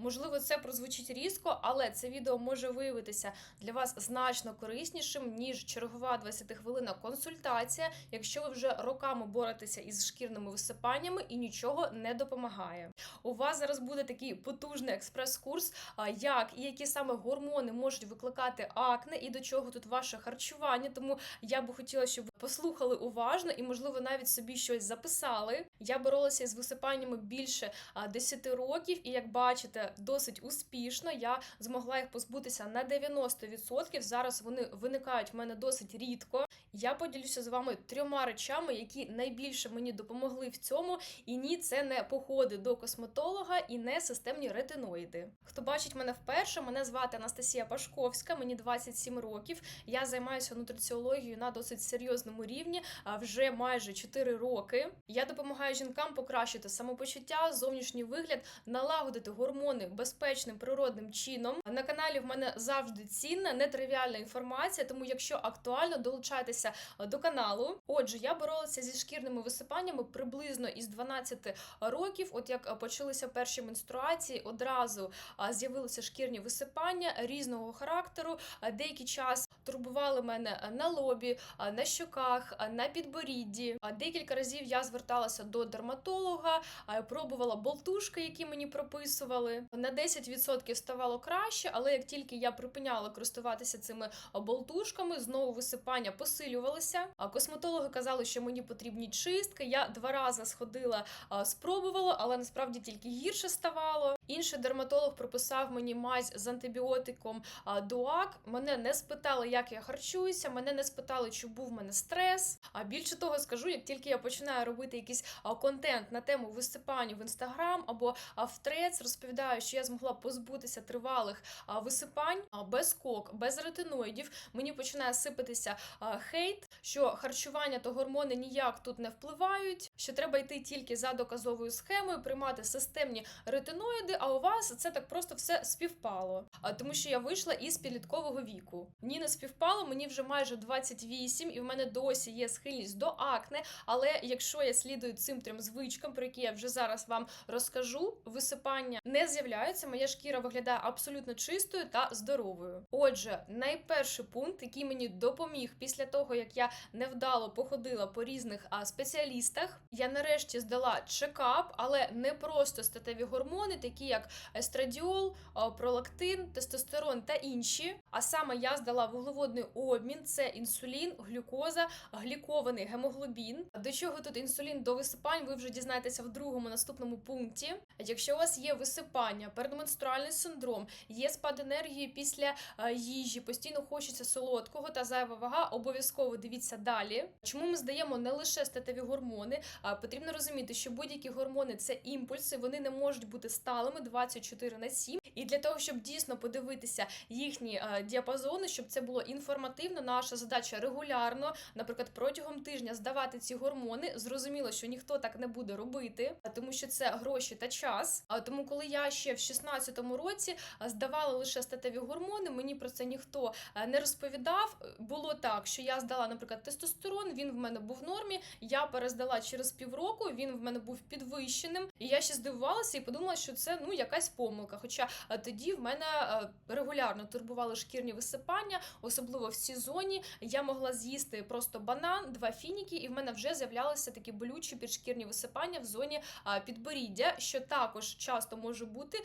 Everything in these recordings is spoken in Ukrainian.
Можливо, це прозвучить різко, але це відео може виявитися для вас значно кориснішим, ніж чергова 20-хвилинна консультація, якщо ви вже роками боретеся із шкірними висипаннями і нічого не допомагає. У вас зараз буде такий потужний експрес-курс, як і які саме гормони можуть викликати акне, і до чого тут ваше харчування. Тому я би хотіла, щоб ви послухали уважно і, можливо, навіть собі щось записали. Я боролася із висипаннями більше а, 10 років, і як бачите, досить успішно. Я змогла їх позбутися на 90%. Зараз вони виникають в мене досить рідко. Я поділюся з вами трьома речами, які найбільше мені допомогли в цьому. І ні, це не походи до косметолога і не системні ретиноїди. Хто бачить мене вперше, мене звати Анастасія Пашковська, мені 27 років. Я займаюся нутриціологією на досить серйозному рівні а вже майже 4 роки. Я допомагаю жінкам покращити самопочуття, зовнішній вигляд, налагодити гормони безпечним природним чином. На каналі в мене завжди цінна, нетривіальна інформація, тому якщо актуально, долучайтеся до каналу. Отже, я боролася зі шкірними висипаннями приблизно із 12 років. От як почалися перші менструації, одразу з'явилися шкірні висипання різного характеру. Деякий час турбували мене на лобі, на щоках, на підборідді. Декілька разів я зверталася до дерматолога, пробувала болтушки, які мені прописували. На 10% ставало краще, але як тільки я припиняла користуватися цими болтушками, знову висипання посилювалися. А косметологи казали, що мені потрібні чистки. Я два рази сходила, спробувала, але насправді тільки гірше ставало. Інший дерматолог прописав мені мазь з антибіотиком Дуак. Мене не спитали, як я харчуюся, мене не спитали, чи був в мене стрес. А більше того, скажу, як тільки я починаю робити якийсь контент на тему висипань в інстаграм або в трец, розповідаю, що я змогла позбутися тривалих висипань без кок, без ретиноїдів. Мені починає сипатися а, хейт, що харчування та гормони ніяк тут не впливають, що треба йти тільки за доказовою схемою, приймати системні ретиноїди, а у вас це так просто все співпало. А тому, що я вийшла із підліткового віку. Ні, не співпало, мені вже майже 28, і в мене досі є схильність до акне. Але якщо я слідую цим трьом звичкам, про які я вже зараз вам розкажу, висипання не з'являються. Моя шкіра виглядає абсолютно чистою та здоровою. Отже, найперший пункт, який мені допоміг після того, як я невдало походила по різних спеціалістах, я нарешті здала чекап, але не просто статеві гормони, такі як естрадіол, пролактин, тестостерон та інші. А саме я здала вуглеводний обмін: це інсулін, глюкоза, глікований гемоглобін. До чого тут інсулін до висипань? Ви вже дізнаєтеся в другому наступному пункті. Якщо у вас є висипання, передменструальний синдром, є спад енергії після е, їжі, постійно хочеться солодкого та зайва вага, обов'язково дивіться далі. Чому ми здаємо не лише статеві гормони, потрібно розуміти, що будь-які гормони це імпульси, вони не можуть бути сталими 24 на 7. І для того, щоб дійсно подивитися їхні е, діапазони, щоб це було інформативно, наша задача регулярно, наприклад, протягом тижня здавати ці гормони. Зрозуміло, що ніхто так не буде робити, а тому що це гроші та час. А тому, коли я ще в 16-му році здавала лише статеві гормони, мені про це ніхто е, не розповідав. Було так, що я здала, наприклад, тестостерон, він в мене був в нормі. Я перездала через півроку, він в мене був підвищеним. І я ще здивувалася і подумала, що це ну якась помилка. Хоча е, тоді в мене е, регулярно турбували шкірні висипання, особливо в сезоні. Я могла з'їсти просто банан, два фініки, і в мене вже з'являлися такі болючі підшкірні висипання в зоні підборіддя, що також часто може бути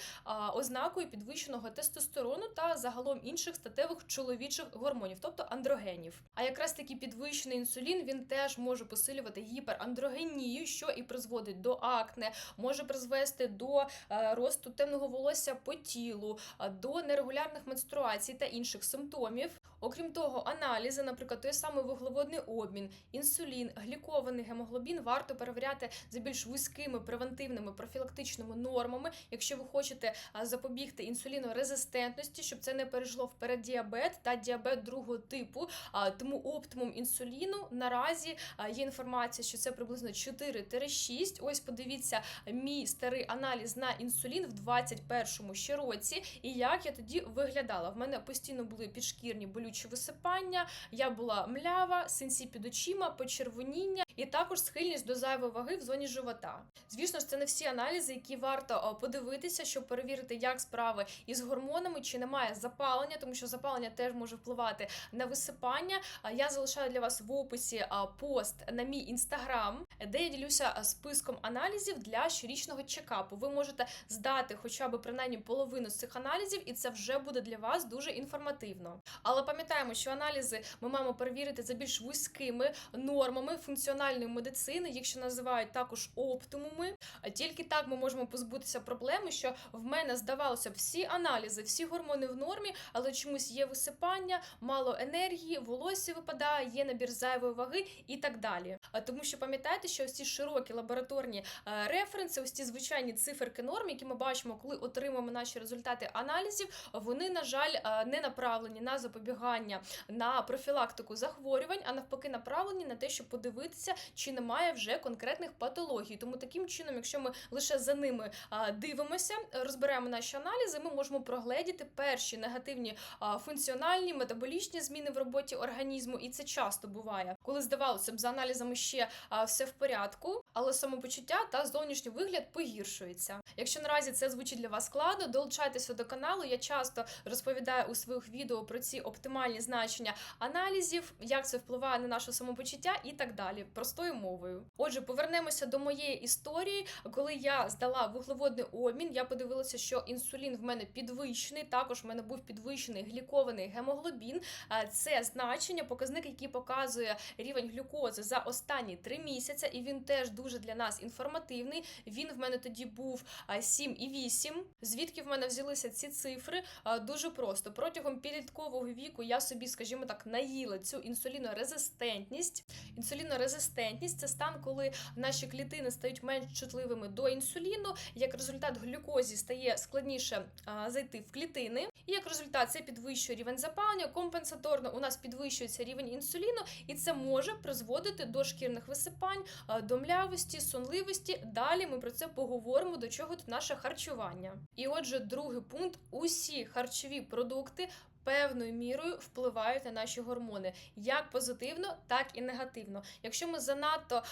ознакою підвищеного тестостерону та загалом інших статевих чоловічих гормонів, тобто андрогенів. А якраз таки підвищений інсулін він теж може посилювати гіперандрогенію, що і призводить до акне, може призвести до е, росту темного волосся по тілу, до нерегулярних менструацій та інших симптомів. Окрім того, аналізи, наприклад, той самий вуглеводний обмін, інсулін, глікований гемоглобін варто перевіряти за більш вузькими превентивними профілактичними нормами, якщо ви хочете запобігти інсулінорезистентності, щоб це не перейшло в переддіабет та діабет другого типу. Тому оптимум інсуліну наразі є інформація, що це приблизно 4-6. Ось подивіться мій старий аналіз на інсулін в 21-му ще році, і як я тоді виглядала. В мене постійно були підшкірні болючі утворюючи висипання, я була млява, синці під очима, почервоніння і також схильність до зайвої ваги в зоні живота. Звісно ж, це не всі аналізи, які варто подивитися, щоб перевірити, як справи із гормонами, чи немає запалення, тому що запалення теж може впливати на висипання. Я залишаю для вас в описі пост на мій інстаграм, де я ділюся списком аналізів для щорічного чекапу. Ви можете здати хоча б принаймні половину з цих аналізів, і це вже буде для вас дуже інформативно. Але пам'ятаємо, що аналізи ми маємо перевірити за більш вузькими нормами функціональної медицини, їх ще називають також оптимуми. А Тільки так ми можемо позбутися проблеми, що в мене здавалося б всі аналізи, всі гормони в нормі, але чомусь є висипання, мало енергії, волосся випадає, є набір зайвої ваги і так далі. А Тому що пам'ятайте, що ось ці широкі лабораторні е, референси, ось ці звичайні циферки норм, які ми бачимо, коли отримуємо наші результати аналізів, вони, на жаль, е, не направлені на запобігання на профілактику захворювань, а навпаки, направлені на те, щоб подивитися, чи немає вже конкретних патологій. Тому таким чином, якщо ми лише за ними дивимося, розберемо наші аналізи, ми можемо прогледіти перші негативні функціональні метаболічні зміни в роботі організму, і це часто буває, коли здавалося б за аналізами ще все в порядку, але самопочуття та зовнішній вигляд погіршується. Якщо наразі це звучить для вас складно, долучайтеся до каналу. Я часто розповідаю у своїх відео про ці оптимальні значення аналізів, як це впливає на наше самопочуття і так далі, простою мовою. Отже, повернемося до моєї історії. Коли я здала вуглеводний обмін, я подивилася, що інсулін в мене підвищений. Також в мене був підвищений глікований гемоглобін. Це значення, показник, який показує рівень глюкози за останні три місяці, і він теж дуже для нас інформативний. Він в мене тоді був а, 7,8. Звідки в мене взялися ці цифри? Дуже просто протягом підліткового віку я собі, скажімо так, наїла цю інсулінорезистентність. Інсулінорезистентність це стан, коли наші клітини стають менш чутливими до інсуліну. Як результат глюкозі стає складніше а, зайти в клітини, і як результат це підвищує рівень запалення. Компенсаторно у нас підвищується рівень інсуліну, і це може призводити до шкірних висипань, до млявості, сонливості. Далі ми про це поговоримо, до чого тут наше харчування. І отже, другий пункт: усі харчові продукти. Певною мірою впливають на наші гормони як позитивно, так і негативно. Якщо ми занадто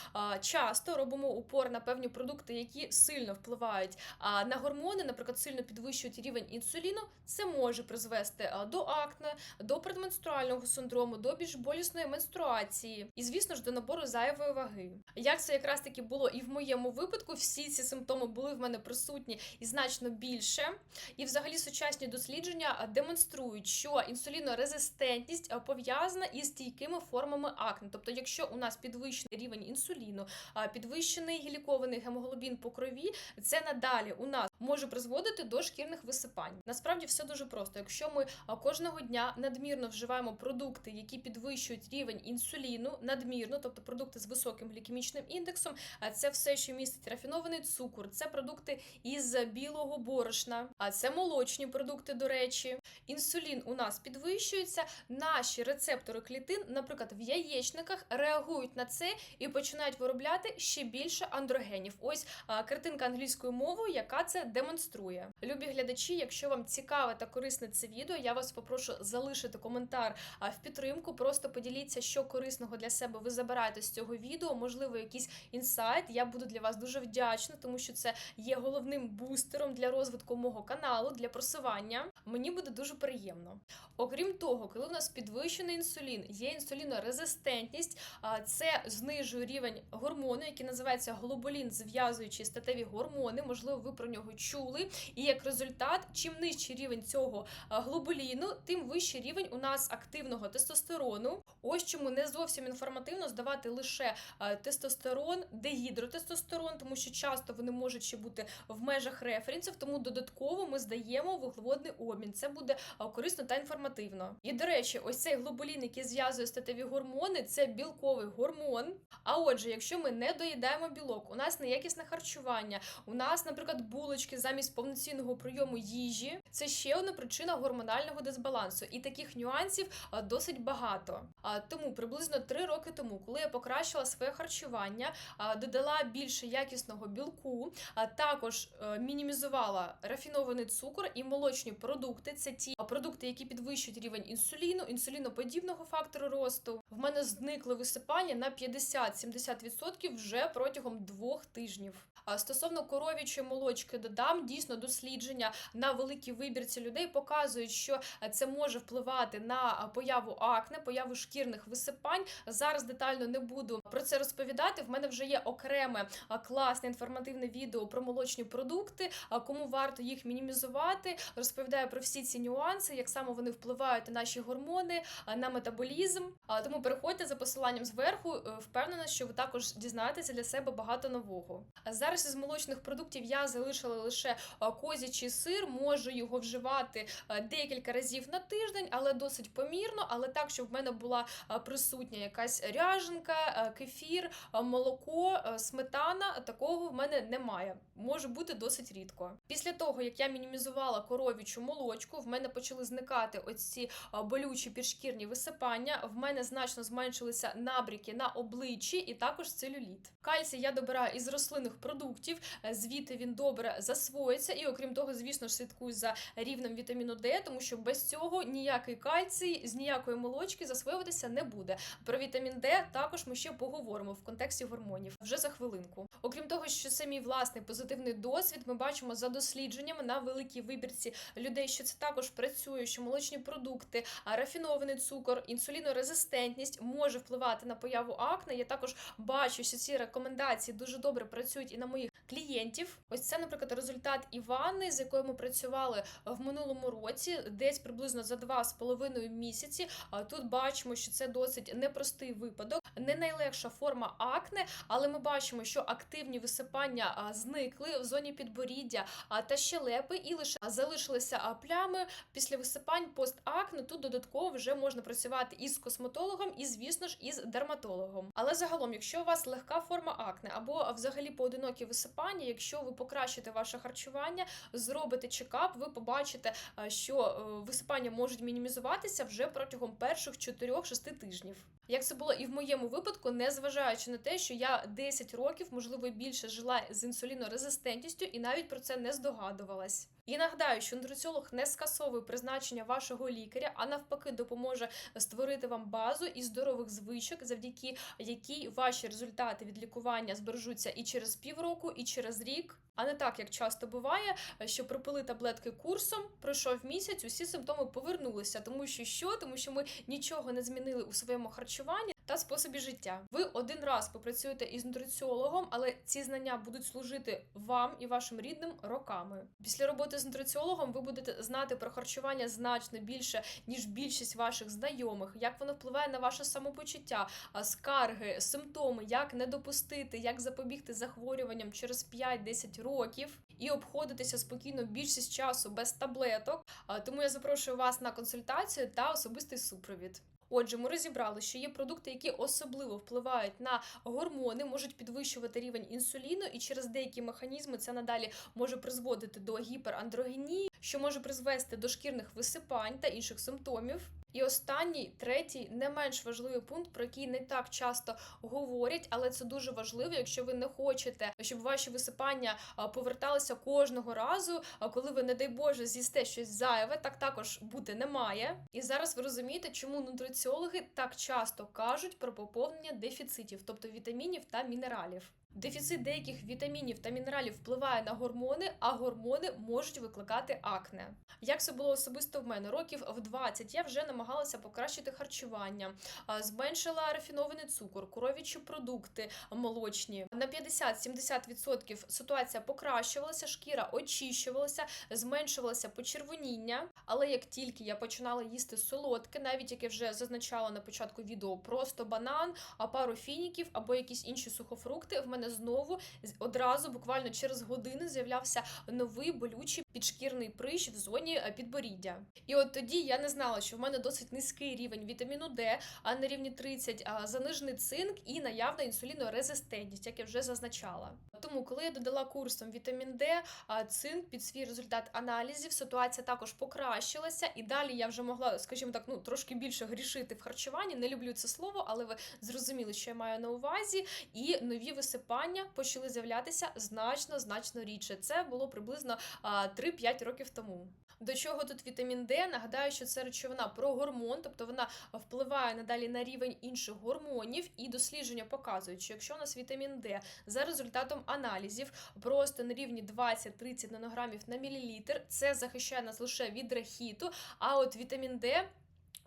часто робимо упор на певні продукти, які сильно впливають на гормони, наприклад, сильно підвищують рівень інсуліну, це може призвести до акне, до предменструального синдрому, до більш болісної менструації, і звісно ж до набору зайвої ваги. Як це якраз таки було і в моєму випадку, всі ці симптоми були в мене присутні і значно більше. І взагалі сучасні дослідження демонструють, що інсулінорезистентність пов'язана із стійкими формами акне. Тобто, якщо у нас підвищений рівень інсуліну, підвищений глікований гемоглобін по крові, це надалі у нас може призводити до шкірних висипань. Насправді все дуже просто. Якщо ми кожного дня надмірно вживаємо продукти, які підвищують рівень інсуліну, надмірно, тобто продукти з високим глікемічним індексом, а це все, що містить рафінований цукор, це продукти із білого борошна, а це молочні продукти, до речі. Інсулін у нас підвищується. Наші рецептори клітин, наприклад, в яєчниках реагують на це і починають виробляти ще більше андрогенів. Ось картинка англійською мовою, яка це демонструє. Любі глядачі, якщо вам цікаве та корисне це відео, я вас попрошу залишити коментар в підтримку. Просто поділіться, що корисного для себе ви забираєте з цього відео. Можливо, якийсь інсайт. Я буду для вас дуже вдячна, тому що це є головним бустером для розвитку мого каналу, для просування. Мені буде дуже приємно. Окрім того, коли у нас підвищений інсулін, є інсулінорезистентність, це знижує рівень гормону, який називається глобулін, зв'язуючи статеві гормони. Можливо, ви про нього чули. І як результат, чим нижчий рівень цього глобуліну, тим вищий рівень у нас активного тестостерону. Ось чому не зовсім інформативно здавати лише тестостерон, дегідротестостерон, тому що часто вони можуть ще бути в межах референсів, тому додатково ми здаємо вуглеводний обмін. Це буде корисно та інформативно. І до речі, ось цей глобулін, який зв'язує статеві гормони, це білковий гормон. А отже, якщо ми не доїдаємо білок, у нас неякісне харчування, у нас, наприклад, булочки замість повноцінного прийому їжі, це ще одна причина гормонального дисбалансу. І таких нюансів досить багато. Тому приблизно три роки тому, коли я покращила своє харчування, додала більше якісного білку, а також е, мінімізувала рафінований цукор і молочні продукти. Це ті продукти, які які підвищують рівень інсуліну, інсуліноподібного фактору росту. В мене зникли висипання на 50-70% вже протягом двох тижнів. А стосовно коров'ячої молочки додам, дійсно дослідження на великій вибірці людей показують, що це може впливати на появу акне, появу шкірних висипань. Зараз детально не буду про це розповідати. В мене вже є окреме класне інформативне відео про молочні продукти. а, Кому варто їх мінімізувати, розповідаю про всі ці нюанси, як саме вони впливають на наші гормони, на метаболізм. Тому переходьте за посиланням зверху. Е, Впевнена, що ви також дізнаєтеся для себе багато нового. Зараз із молочних продуктів я залишила лише козячий сир, можу його вживати декілька разів на тиждень, але досить помірно, але так, щоб в мене була присутня якась ряженка, кефір, молоко, сметана. Такого в мене немає. Може бути досить рідко. Після того, як я мінімізувала коров'ячу молочку, в мене почали зникати оці болючі підшкірні висипання. В мене значно зменшилися набріки на обличчі і також целюліт. Кальцій я добираю із рослинних продуктів, е, звідти він добре засвоїться. І окрім того, звісно ж, слідкую за рівнем вітаміну Д, тому що без цього ніякий кальцій з ніякої молочки засвоюватися не буде. Про вітамін Д також ми ще поговоримо в контексті гормонів вже за хвилинку. Окрім того, що це мій власний позитивний досвід, ми бачимо за дослідженнями на великій вибірці людей, що це також працює, що молочні продукти, рафінований цукор, інсулінорезистентність може впливати на появу акне. Я також бачу, що ці рекомендації дуже добре працюють і на моїх клієнтів. Ось це, наприклад, результат Івани, з якою ми працювали в минулому році, десь приблизно за два з половиною місяці. А тут бачимо, що це досить непростий випадок, не найлегша форма акне, але ми бачимо, що активні висипання зникли в зоні підборіддя та щелепи, і лише залишилися плями після висипань постакне. Тут додатково вже можна працювати із косметологом, і, звісно ж, із дерматологом. Але загалом, якщо у вас легка форма акне або взагалі поодинокі висипання, якщо ви покращите ваше харчування, зробите чекап, ви побачите, що е, висипання можуть мінімізуватися вже протягом перших 4-6 тижнів. Як це було і в моєму випадку, незважаючи на те, що я 10 років, можливо, більше жила з інсулінорезистентністю і навіть про це не здогадувалась. І нагадаю, що нутриціолог не скасовує призначення вашого лікаря, а навпаки допоможе створити вам базу із здорових звичок, завдяки якій ваші результати від лікування збережуться і через півроку, і через рік. А не так, як часто буває, що пропили таблетки курсом, пройшов місяць, усі симптоми повернулися. Тому що що? Тому що ми нічого не змінили у своєму харчуванні та способі життя. Ви один раз попрацюєте із нутриціологом, але ці знання будуть служити вам і вашим рідним роками. Після роботи з нутриціологом ви будете знати про харчування значно більше, ніж більшість ваших знайомих, як воно впливає на ваше самопочуття, скарги, симптоми, як не допустити, як запобігти захворюванням через 5-10 років. І обходитися спокійно більшість часу без таблеток. Тому я запрошую вас на консультацію та особистий супровід. Отже, ми розібрали, що є продукти, які особливо впливають на гормони, можуть підвищувати рівень інсуліну, і через деякі механізми це надалі може призводити до гіперандрогенії, що може призвести до шкірних висипань та інших симптомів. І останній, третій, не менш важливий пункт, про який не так часто говорять, але це дуже важливо, якщо ви не хочете, щоб ваші висипання поверталися кожного разу. Коли ви, не дай Боже, з'їсте щось зайве, так також бути не має. І зараз ви розумієте, чому нутриціологи так часто кажуть про поповнення дефіцитів, тобто вітамінів та мінералів. Дефіцит деяких вітамінів та мінералів впливає на гормони, а гормони можуть викликати акне. Як це було особисто в мене? Років в 20 я вже намагалася покращити харчування, зменшила рафінований цукор, коров'ячі продукти молочні. На 50-70% ситуація покращувалася, шкіра очищувалася, зменшувалося почервоніння. Але як тільки я починала їсти солодке, навіть як я вже зазначала на початку відео, просто банан, а пару фініків або якісь інші сухофрукти, в мене знову одразу, буквально через години, з'являвся новий болючий підшкірний прищ в зоні е, підборіддя. І от тоді я не знала, що в мене досить низький рівень вітаміну Д, а на рівні 30 а, занижений цинк і наявна інсулінорезистентність, як я вже зазначала. Тому, коли я додала курсом вітамін Д, цинк під свій результат аналізів, ситуація також покращилася, і далі я вже могла, скажімо так, ну трошки більше грішити в харчуванні. Не люблю це слово, але ви зрозуміли, що я маю на увазі. І нові висипання висипання почали з'являтися значно значно рідше. Це було приблизно 3-5 років тому. До чого тут вітамін Д? Нагадаю, що це речовина про гормон, тобто вона впливає надалі на рівень інших гормонів, і дослідження показують, що якщо у нас вітамін Д за результатом аналізів просто на рівні 20-30 нанограмів на мілілітр, це захищає нас лише від рахіту. А от вітамін Д.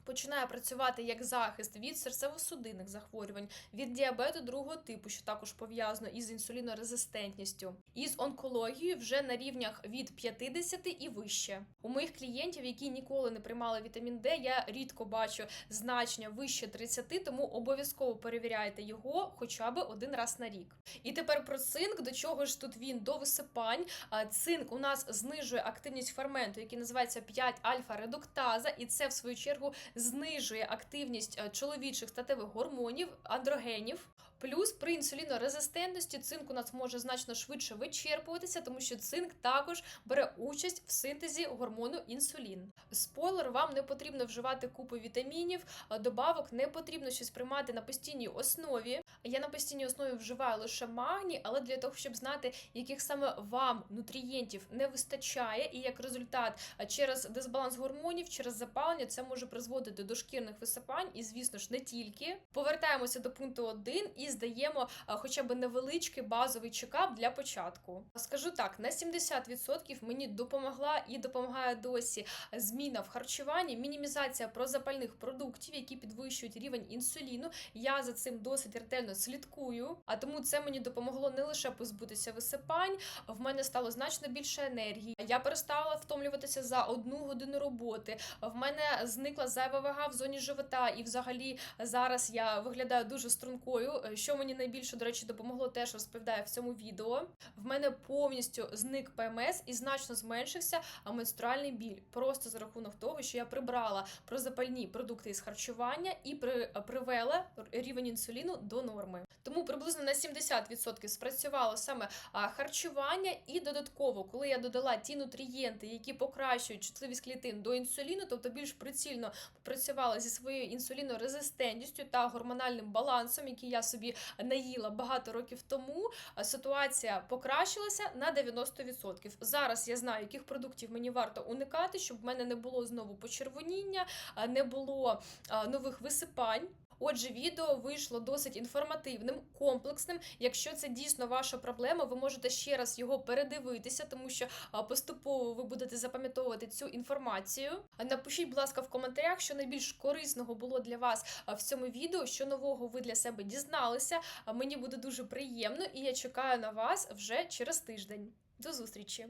Починає працювати як захист від серцево-судинних захворювань, від діабету другого типу, що також пов'язано із інсулінорезистентністю, і з онкологією вже на рівнях від 50 і вище. У моїх клієнтів, які ніколи не приймали вітамін Д, я рідко бачу значення вище 30, тому обов'язково перевіряйте його хоча б один раз на рік. І тепер про цинк, до чого ж тут він до висипань. Цинк у нас знижує активність ферменту, який називається 5-альфа-редуктаза, і це в свою чергу знижує активність е, чоловічих статевих гормонів, андрогенів. Плюс при інсулінорезистентності цинк у нас може значно швидше вичерпуватися, тому що цинк також бере участь в синтезі гормону інсулін. Спойлер, вам не потрібно вживати купу вітамінів, добавок не потрібно щось приймати на постійній основі. Я на постійній основі вживаю лише магній, але для того, щоб знати, яких саме вам нутрієнтів не вистачає, і як результат через дисбаланс гормонів, через запалення, це може призводити до шкірних висипань, і звісно ж не тільки. Повертаємося до пункту 1 і здаємо хоча б невеличкий базовий чекап для початку. Скажу так: на 70% мені допомогла і допомагає досі зміна в харчуванні, мінімізація прозапальних продуктів, які підвищують рівень інсуліну. Я за цим досить ретельно слідкую. А тому це мені допомогло не лише позбутися висипань, в мене стало значно більше енергії. Я перестала втомлюватися за одну годину роботи. В мене зникла зайва вага в зоні живота, і взагалі зараз я виглядаю дуже стрункою. Що мені найбільше, до речі, допомогло, теж розповідаю в цьому відео. В мене повністю зник ПМС і значно зменшився менструальний біль. Просто за рахунок того, що я прибрала прозапальні продукти із харчування і при, привела рівень інсуліну до норми. Тому приблизно на 70% спрацювало саме харчування, і додатково, коли я додала ті нутрієнти, які покращують чутливість клітин до інсуліну, тобто більш прицільно попрацювала зі своєю інсулінорезистентністю та гормональним балансом, який я собі наїла багато років тому, ситуація покращилася на 90%. Зараз я знаю, яких продуктів мені варто уникати, щоб в мене не було знову почервоніння, не було нових висипань. Отже, відео вийшло досить інформативним, комплексним. Якщо це дійсно ваша проблема, ви можете ще раз його передивитися, тому що поступово ви будете запам'ятовувати цю інформацію. Напишіть, будь ласка, в коментарях, що найбільш корисного було для вас в цьому відео, що нового ви для себе дізналися. Мені буде дуже приємно, і я чекаю на вас вже через тиждень. До зустрічі!